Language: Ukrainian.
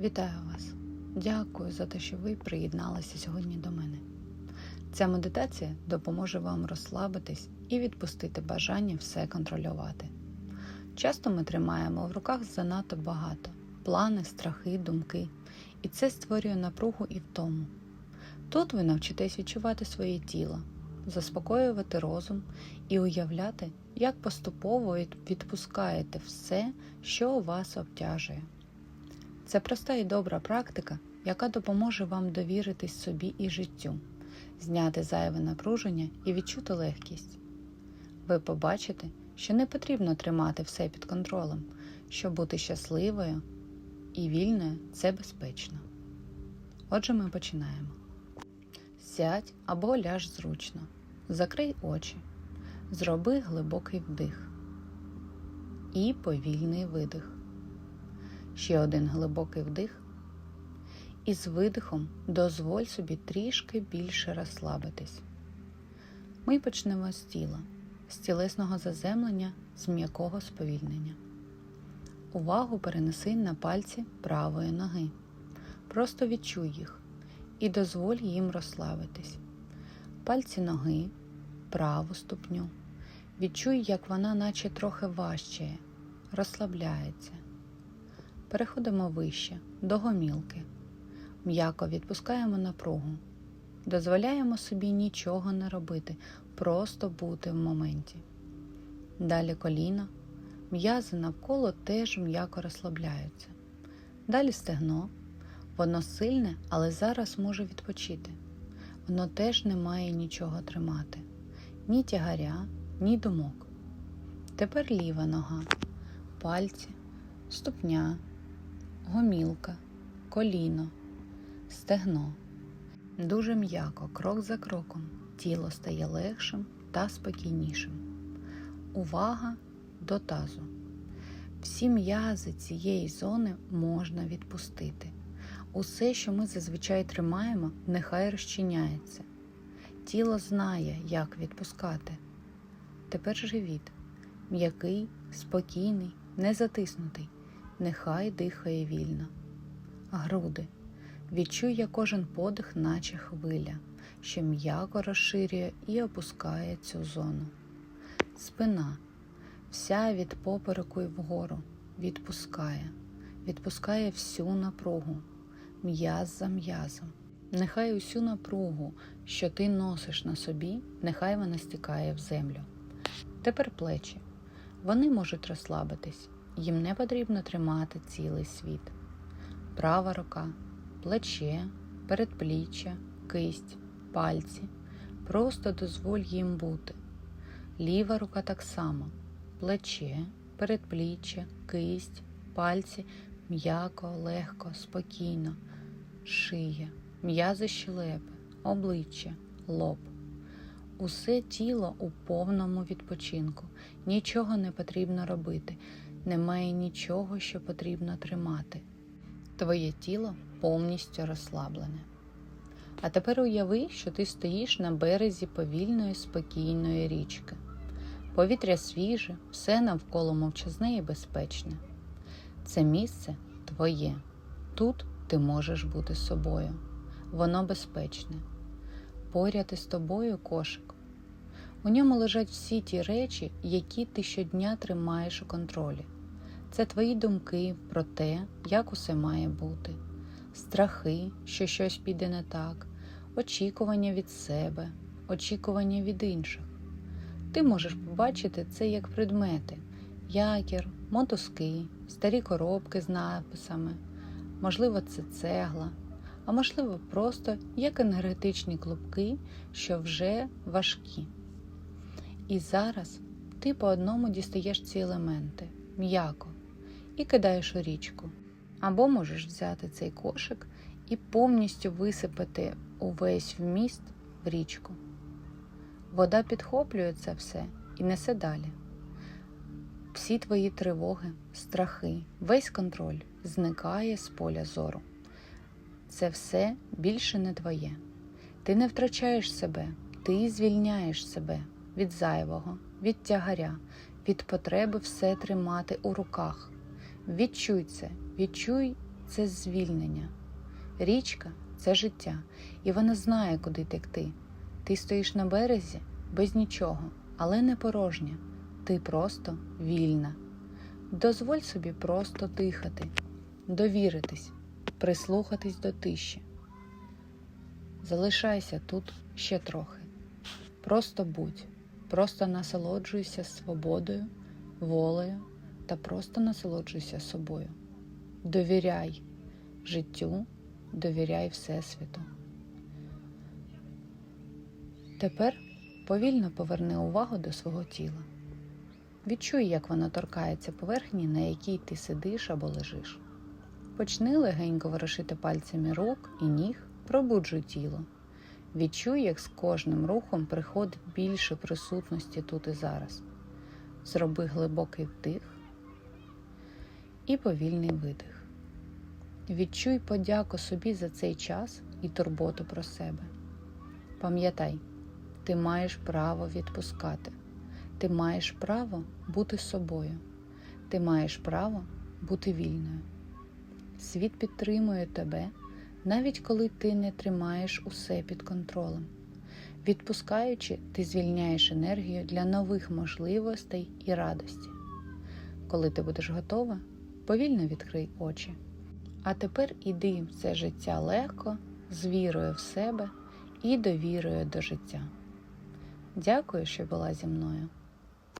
Вітаю вас! Дякую за те, що ви приєдналися сьогодні до мене. Ця медитація допоможе вам розслабитись і відпустити бажання все контролювати. Часто ми тримаємо в руках занадто багато плани, страхи, думки, і це створює напругу і втому. Тут ви навчитесь відчувати своє тіло, заспокоювати розум і уявляти, як поступово відпускаєте все, що вас обтяжує. Це проста і добра практика, яка допоможе вам довіритись собі і життю, зняти зайве напруження і відчути легкість. Ви побачите, що не потрібно тримати все під контролем, щоб бути щасливою і вільною це безпечно. Отже, ми починаємо. Сядь або ляж зручно, закрий очі, зроби глибокий вдих і повільний видих. Ще один глибокий вдих. І з видихом дозволь собі трішки більше розслабитись. Ми почнемо з тіла, з тілесного заземлення, з м'якого сповільнення. Увагу перенеси на пальці правої ноги. Просто відчуй їх і дозволь їм розслабитись. Пальці ноги, праву ступню. Відчуй, як вона наче трохи важчає, розслабляється. Переходимо вище, до гомілки. М'яко відпускаємо напругу. Дозволяємо собі нічого не робити, просто бути в моменті. Далі коліно. М'язи навколо теж м'яко розслабляються. Далі стегно. Воно сильне, але зараз може відпочити. Воно теж не має нічого тримати, ні тягаря, ні думок. Тепер ліва нога, пальці, ступня, гомілка, коліно, стегно. Дуже м'яко, крок за кроком, тіло стає легшим та спокійнішим. Увага до тазу. Всі м'язи цієї зони можна відпустити. Усе, що ми зазвичай тримаємо, нехай розчиняється. Тіло знає, як відпускати. Тепер живіт м'який, спокійний, не затиснутий, нехай дихає вільно. Груди. Відчуй, як кожен подих, наче хвиля, що м'яко розширює і опускає цю зону. Спина. Вся від попереку і вгору відпускає, відпускає всю напругу, м'яз за м'язом. Нехай усю напругу, що ти носиш на собі, нехай вона стікає в землю. Тепер плечі. Вони можуть розслабитись, їм не потрібно тримати цілий світ. Права рука, плече, передпліччя, кисть, пальці. Просто дозволь їм бути. Ліва рука так само, плече, передпліччя, кисть, пальці, м'яко, легко, спокійно, шия, м'язи щелепи, обличчя, лоб. Усе тіло у повному відпочинку, нічого не потрібно робити, немає нічого, що потрібно тримати. Твоє тіло повністю розслаблене. А тепер уяви, що ти стоїш на березі повільної, спокійної річки. Повітря свіже, все навколо мовчазне і безпечне. Це місце твоє. Тут ти можеш бути собою. Воно безпечне. Поряд із тобою кошик. У ньому лежать всі ті речі, які ти щодня тримаєш у контролі. Це твої думки про те, як усе має бути, страхи, що щось піде не так, очікування від себе, очікування від інших. Ти можеш побачити це як предмети, якір, мотузки, старі коробки з написами, можливо, це цегла, а можливо, просто як енергетичні клубки, що вже важкі. І зараз ти по одному дістаєш ці елементи м'яко і кидаєш у річку. Або можеш взяти цей кошик і повністю висипати увесь вміст в річку. Вода підхоплює це все і несе далі. Всі твої тривоги, страхи, весь контроль зникає з поля зору. Це все більше не твоє. Ти не втрачаєш себе, ти звільняєш себе від зайвого, від тягаря, від потреби все тримати у руках. Відчуй це, відчуй це звільнення. Річка це життя, і вона знає, куди текти. Ти стоїш на березі без нічого, але не порожня. Ти просто вільна. Дозволь собі просто дихати, довіритись, прислухатись до тиші. Залишайся тут ще трохи. Просто будь, просто насолоджуйся свободою, волею та просто насолоджуйся собою. Довіряй життю, довіряй Всесвіту. Тепер повільно поверни увагу до свого тіла. Відчуй, як воно торкається поверхні, на якій ти сидиш або лежиш. Почни легенько ворушити пальцями рук і ніг, пробуджуй тіло. Відчуй, як з кожним рухом приходить більше присутності тут і зараз. Зроби глибокий вдих і повільний видих. Відчуй подяку собі за цей час і турботу про себе. Пам'ятай, ти маєш право відпускати. Ти маєш право бути собою. Ти маєш право бути вільною. Світ підтримує тебе, навіть коли ти не тримаєш усе під контролем. Відпускаючи, ти звільняєш енергію для нових можливостей і радості. Коли ти будеш готова, повільно відкрий очі. А тепер іди в це життя легко, з вірою в себе і довірою до життя. Дякую, що була зі мною.